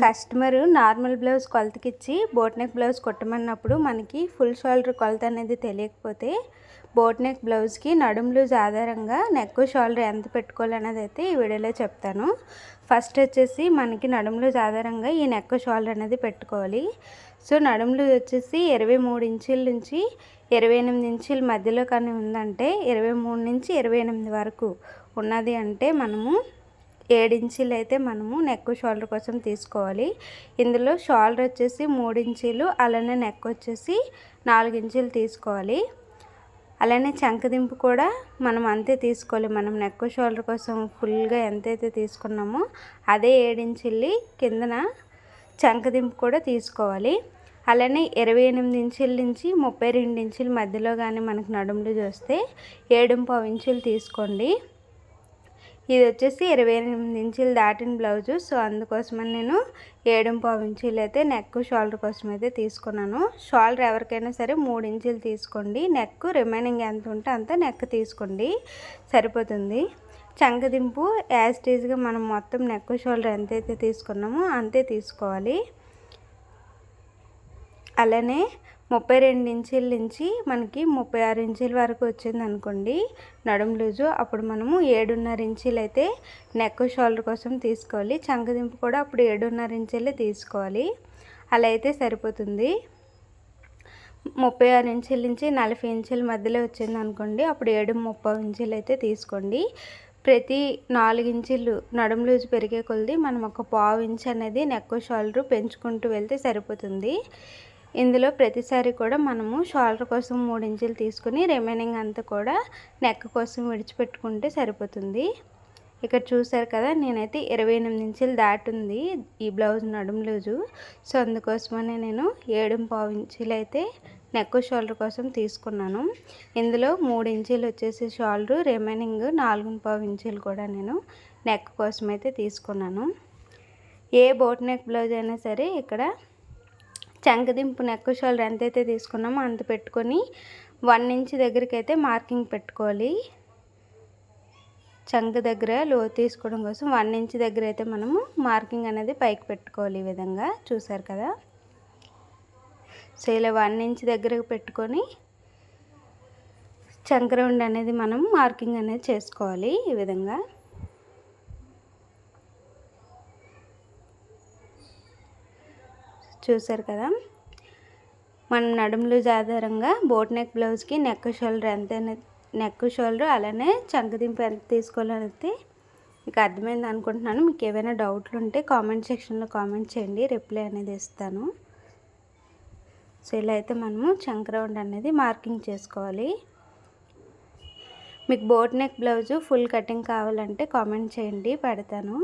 Customer normal blouse కొలతకిచ్చి boat neck blouse కుట్టమన్నప్పుడు మనకి ఫుల్ షోల్డర్ కొలత అనేది తెలియకపోతే బోట్ నెక్ బ్లౌజ్కి నడుం లూజ్ ఆధారంగా నెక్ షోల్డర్ ఎంత పెట్టుకోవాలనేది అయితే ఈ వీడియోలో చెప్తాను. ఫస్ట్ వచ్చేసి మనకి నడుం లూజ్ ఆధారంగా ఈ నెక్ షోల్డర్ అనేది పెట్టుకోవాలి. సో నడుం లూజ్ వచ్చేసి ఇరవై మూడు ఇంచుల నుంచి ఇరవై ఎనిమిది ఇంచుల మధ్యలో కానీ ఉందంటే ఇరవై మూడు నుంచి ఇరవై ఎనిమిది వరకు ఉన్నది అంటే మనము ఏడించీలు అయితే మనము నెక్ షోల్డర్ కోసం తీసుకోవాలి. ఇందులో షోల్డర్ వచ్చేసి మూడు ఇంచీలు అలానే నెక్ వచ్చేసి నాలుగు ఇంచీలు తీసుకోవాలి. అలానే చంకదింపు కూడా మనం అంతే తీసుకోవాలి. మనం నెక్ షోల్డర్ కోసం ఫుల్గా ఎంతైతే తీసుకున్నామో అదే ఏడించిల్లి కిందన చంకదింపు కూడా తీసుకోవాలి. అలానే ఇరవై ఎనిమిది ఇంచుల నుంచి ముప్పై రెండు ఇంచుల మధ్యలో కానీ మనకు నడుములు చూస్తే ఏడు పావు ఇంచులు తీసుకోండి. ఇది వచ్చేసి ఇరవై ఎనిమిది ఇంచులు దాటిన బ్లౌజు. సో అందుకోసమని నేను ఏడు పావు ఇంచులు అయితే నెక్ షోల్డర్ కోసం అయితే తీసుకున్నాను. షోల్డర్ ఎవరికైనా సరే మూడు ఇంచులు తీసుకోండి. నెక్ రిమైనింగ్ ఎంత ఉంటే అంత నెక్ తీసుకోండి. సరిపోతుంది. చంకదింపు యాస్టీజ్గా మనం మొత్తం నెక్ షోల్డర్ ఎంతైతే తీసుకున్నామో అంతే తీసుకోవాలి. అలానే ముప్పై రెండు ఇంచుల నుంచి మనకి ముప్పై ఆరు ఇంచుల వరకు వచ్చింది అనుకోండి. నడుము లూజు. అప్పుడు మనము ఏడున్నర ఇంచులు అయితే నెక్ షోల్డర్ కోసం తీసుకోవాలి. చంకదింపు కూడా అప్పుడు ఏడున్నర ఇంచులే తీసుకోవాలి. అలా అయితే సరిపోతుంది. ముప్పై ఆరు ఇంచుల నుంచి నలభై ఇంచుల మధ్యలో వచ్చింది అనుకోండి. అప్పుడు ఏడు ముప్పై ఇంచులు అయితే తీసుకోండి. ప్రతి నాలుగు ఇంచులు నడుము లూజు పెరిగే కొలది మనం ఒక పావు ఇంచ్ అనేది నెక్ షోల్డర్ పెంచుకుంటూ వెళ్తే సరిపోతుంది. ఇందులో ప్రతిసారి కూడా మనము షోల్డర్ కోసం మూడు ఇంచులు తీసుకుని రిమైనింగ్ అంతా కూడా నెక్ కోసం విడిచిపెట్టుకుంటే సరిపోతుంది. ఇక్కడ చూసారు కదా నేనైతే ఇరవై ఎనిమిది ఇంచులు దాటుంది ఈ బ్లౌజ్ నడుము లూజు. సో అందుకోసమనే నేను ఏడు పావు ఇంచులు అయితే నెక్ షోల్డర్ కోసం తీసుకున్నాను. ఇందులో మూడు ఇంచులు వచ్చేసి షోల్డర్ రిమైనింగ్ నాలుగు పావు ఇంచులు కూడా నేను నెక్ కోసం అయితే తీసుకున్నాను. ఏ బోట్ నెక్ బ్లౌజ్ అయినా సరే ఇక్కడ చంకదింపు నెక్ షోల్డర్ ఎంతైతే తీసుకున్నామో అంత పెట్టుకొని వన్ ఇంచ్ దగ్గరికి అయితే మార్కింగ్ పెట్టుకోవాలి. చంక దగ్గర లో తీసుకోవడం కోసం వన్ ఇంచ్ దగ్గర అయితే మనము మార్కింగ్ అనేది పైకి పెట్టుకోవాలి ఈ విధంగా. చూసారు కదా? సో ఇలా వన్ ఇంచ్ దగ్గరకు పెట్టుకొని చంక రౌండ్ అనేది మనం మార్కింగ్ అనేది చేసుకోవాలి ఈ విధంగా. చూసారు కదా? మనం నడుము లూజ్ ఆధారంగా బోట్ నెక్ బ్లౌజ్కి నెక్ షోల్డర్ ఎంత నెక్ షోల్డర్ అలానే చంకదింపు ఎంత తీసుకోవాలనేది మీకు అర్థమైంది అనుకుంటున్నాను. మీకు ఏమైనా డౌట్లు ఉంటే కామెంట్ సెక్షన్లో కామెంట్ చేయండి. రిప్లై అనేది ఇస్తాను. సో ఇలా అయితే మనము చంక రౌండ్ అనేది మార్కింగ్ చేసుకోవాలి. మీకు boat neck blouse full cutting కావాలంటే కామెంట్ చేయండి. పెడతాను.